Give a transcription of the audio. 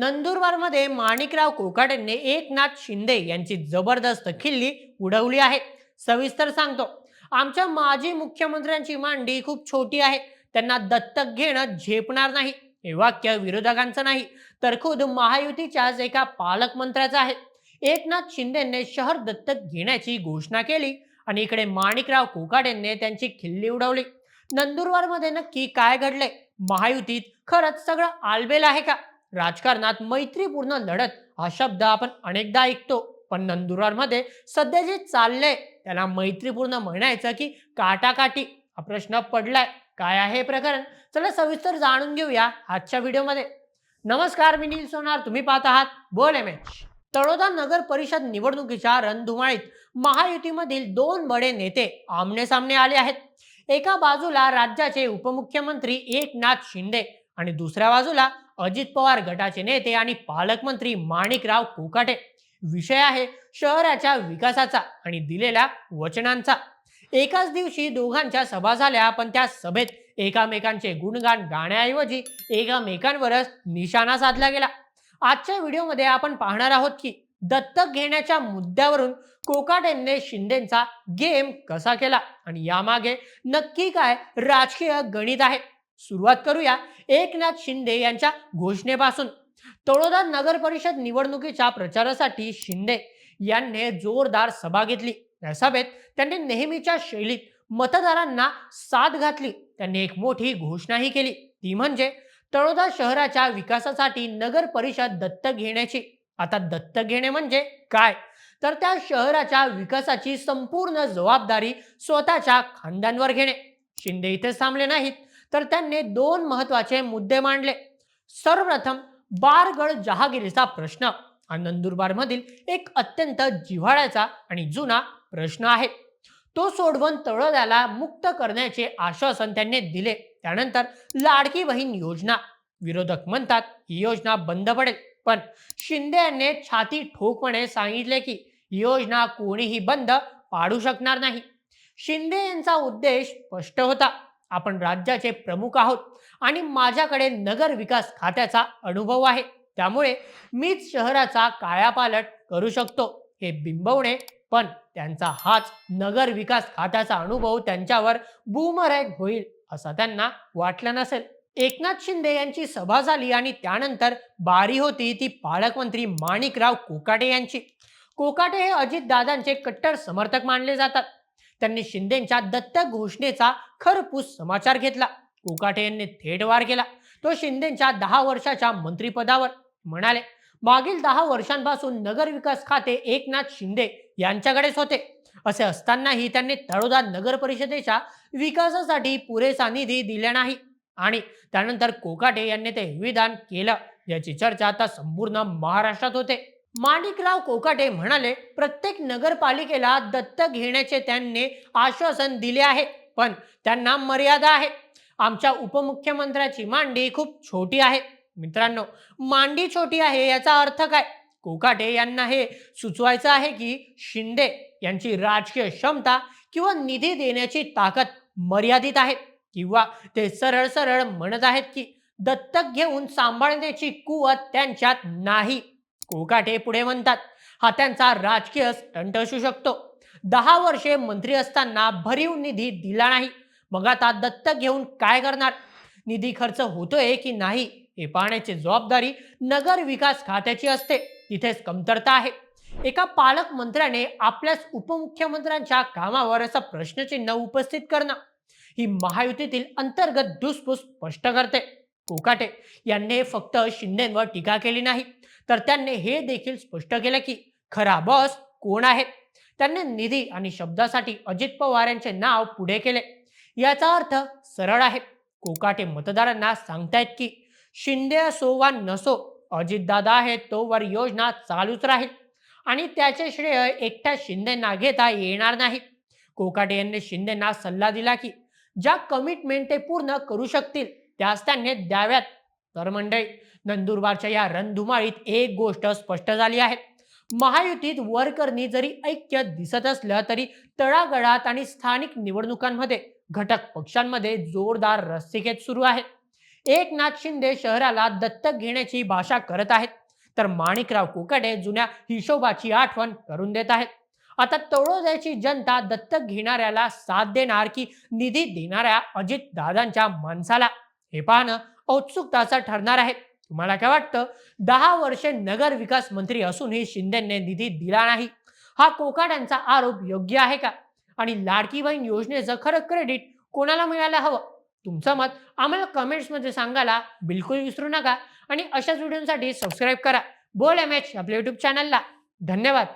नंदुरबारमध्ये माणिकराव कोकाटेंनी एकनाथ शिंदे यांची जबरदस्त खिल्ली उडवली आहे. सविस्तर सांगतो. आमच्या माजी मुख्यमंत्र्यांची मांडी खूप छोटी आहे. त्यांना दत्तक घेणं झेपणार नाही. हे वाक्य विरोधकांचं नाही. तर खुद महायुतीच्याच एका पालकमंत्र्याचं आहे. एकनाथ शिंदेने शहर दत्तक घेण्याची घोषणा केली आणि इकडे माणिकराव कोकाटेंनी त्यांची खिल्ली उडवली. नंदुरबारमध्ये नक्की काय घडले महायुतीत खरंच सगळं आलबेल आहे का? राजकारणात मैत्रीपूर्ण लढत हा शब्द आपण अनेकदा ऐकतो. पण नंदुरबारमध्ये सध्या जे चाललंय त्याला मैत्रीपूर्ण म्हणायचं की काटाकाटी. हा प्रश्न पडलाय. काय आहे हे प्रकरण? चला सविस्तर जाणून घेऊया आजच्या व्हिडिओमध्ये. नमस्कार मी नील सोनार. तुम्ही पाहत आहात बोल एम एच तळोदा नगर परिषद निवडणुकीच्या रणधुमाळीत महायुतीमधील दोन बडे नेते आमने सामने आले आहेत. एका बाजूला राज्याचे उपमुख्यमंत्री एकनाथ शिंदे आणि दुसऱ्या बाजूला अजित पवार गटाचे नेते आणि पालकमंत्री माणिकराव कोकाटे. विषय आहे शहराच्या विकासाचा आणि दिलेल्या वचनांचा. एकाच दिवशी दोघांच्या सभा झाल्या पण त्या सभेत एकामेकांचे गुणगान गाण्याऐवजी एकामेकांवरच निशाणा साधला गेला. आजच्या व्हिडिओमध्ये आपण पाहणार आहोत की दत्तक घेण्याच्या मुद्द्यावरून कोकाटेंने शिंदेचा गेम कसा केला आणि यामागे नक्की काय राजकीय गणित आहे. सुरुवात करूया. एकनाथ शिंदे यांच्या घोषणेपासून. तळोदा नगर परिषद निवडणुकीच्या प्रचारासाठी शिंदे यांनी जोरदार सभा घेतली. या सभेत त्यांनी नेहमीच्या शैलीत मतदारांना साथ घातली. त्यांनी एक मोठी घोषणाही केली. ती म्हणजे तळोदा शहराच्या विकासासाठी नगर परिषद दत्तक घेण्याची. आता दत्तक घेणे म्हणजे काय? तर त्या शहराच्या विकासाची संपूर्ण जबाबदारी स्वतःच्या खांद्यांवर घेणे. शिंदे इथेच थांबले नाहीत. तर त्यांनी दोन महत्त्वाचे मुद्दे मांडले. सर्वप्रथम बारगड जहागिरीचा प्रश्न. हा नंदुरबारमधील एक अत्यंत जिव्हाळ्याचा आणि जुना प्रश्न आहे. तो सोडवून तळोद्याला मुक्त करण्याचे आश्वासन त्यांनी दिले. त्यानंतर लाडकी बहीण योजना. विरोधक म्हणतात ही योजना बंद पडेल. पण शिंदे यांनी छाती ठोकपणे सांगितले की योजना कोणीही बंद पाडू शकणार नाही. शिंदे यांचा उद्देश स्पष्ट होता. आपण राज्याचे प्रमुख आहोत आणि माझ्याकडे नगर विकास खात्याचा अनुभव आहे. त्यामुळे मीच शहराचा कायापालट करू शकतो हे बिंबवणे. पण त्यांचा हाच नगर विकास खात्याचा अनुभव त्यांच्यावर बूमरॅग होईल असं त्यांना वाटलं नसेल. एकनाथ शिंदे यांची सभा झाली आणि त्यानंतर बारी होती ती पालकमंत्री माणिकराव कोकाटे यांची. कोकाटे हे अजितदादांचे कट्टर समर्थक मानले जातात. त्यांनी शिंदेच्या दत्तक घोषणेचा खरपूस समाचार घेतला. कोकाटे यांनी थेट वार केला. तो शिंदेच्या दहा वर्षाच्या मंत्रिपदावर म्हणाले मागील दहा वर्षांपासून नगर विकास खाते एकनाथ शिंदे यांच्याकडेच होते. असे असतानाही त्यांनी तळोदा नगर परिषदेच्या विकासासाठी पुरेसा निधी दिला नाही आणि त्यानंतर कोकाटे यांनी ते विधान केलं याची चर्चा आता संपूर्ण महाराष्ट्रात होते. माणिकराव कोकाटे म्हणाले प्रत्येक नगरपालिकेला दत्तक घेण्याचे त्यांनी आश्वासन दिले आहे पण त्यांना मर्यादा आहे. आमच्या उपमुख्यमंत्र्याची मांडी खूप छोटी आहे. मित्रांनो मांडी छोटी आहे याचा अर्थ काय? कोकाटे यांना हे सुचवायचं आहे की शिंदे यांची राजकीय क्षमता किंवा निधी देण्याची ताकद मर्यादित आहे किंवा ते सरळ सरळ म्हणत आहेत की दत्तक घेऊन सांभाळण्याची कुवत त्यांच्यात नाही. कोकाटे पुढे म्हणतात. हा त्यांचा राजकीय स्टंट असू शकतो. दहा वर्षे मंत्री असताना भरीव निधी दिला नाही. मग आता दत्तक घेऊन काय करणार? निधी खर्च होतोय की नाही? हे पाहण्याची जबाबदारी नगर विकास खात्याची असते. तिथेच कमतरता आहे. एका पालकमंत्र्याने आपल्याच उपमुख्यमंत्र्यांच्या कामावर असं प्रश्नचिन्ह उपस्थित करणं ही महायुतीतील अंतर्गत धुसफूस स्पष्ट करते. कोकाटे यांनी फक्त शिंदेवर टीका केली नाही. तर त्यांनी हे देखील स्पष्ट केलं की खरा बॉस कोण आहे? त्यांनी निधी आणि शब्दासाठी अजित पवार यांचे नाव पुढे केले. याचा अर्थ सरळ आहे. कोकाटे मतदारांना सांगतायत की शिंदे असो वा नसो अजितदादा आहेत तोवर योजना चालूच राहील आणि त्याचे श्रेय एकट्या शिंदेना घेता येणार नाही. कोकाटे यांनी शिंदेना सल्ला दिला की ज्या कमिटमेंट ते पूर्ण करू शकतील त्यास त्यांनी द्याव्यात. तर मंडळी नंदुरबारच्या या रणधुमाळीत एक गोष्ट स्पष्ट झाली आहे. महायुतीत वरकरणी जरी ऐक्य दिसत असलं तरी तळागळात आणि स्थानिक निवडणुकांमध्ये घटक पक्षांमध्ये जोरदार रस्तिकेत सुरू आहे. एकनाथ शिंदे शहराला दत्तक घेण्याची भाषा करत आहेत. तर माणिकराव कुकडे जुन्या हिशोबाची आठवण करून देत आहेत. आता तळोद्याची जनता दत्तक घेणाऱ्याला साथ देणार की निधी देणाऱ्या अजित दादांच्या माणसाला? हे पाहणं औत्सुकताचं ठरणार आहे. तुम्हाला काय वाटतं? दहा वर्षे नगर विकास मंत्री असूनही शिंदेने निधी दिला नाही. हा कोकाट्यांचा आरोप योग्य आहे का? आणि लाडकी बहीण योजनेचं खरं क्रेडिट कोणाला मिळायला हवं? तुमचं मत आम्हाला कमेंट्समध्ये सांगायला बिलकुल विसरू नका. आणि अशाच व्हिडिओसाठी सबस्क्राईब करा. बोल एम एच आपल्या युट्यूब चॅनलला धन्यवाद.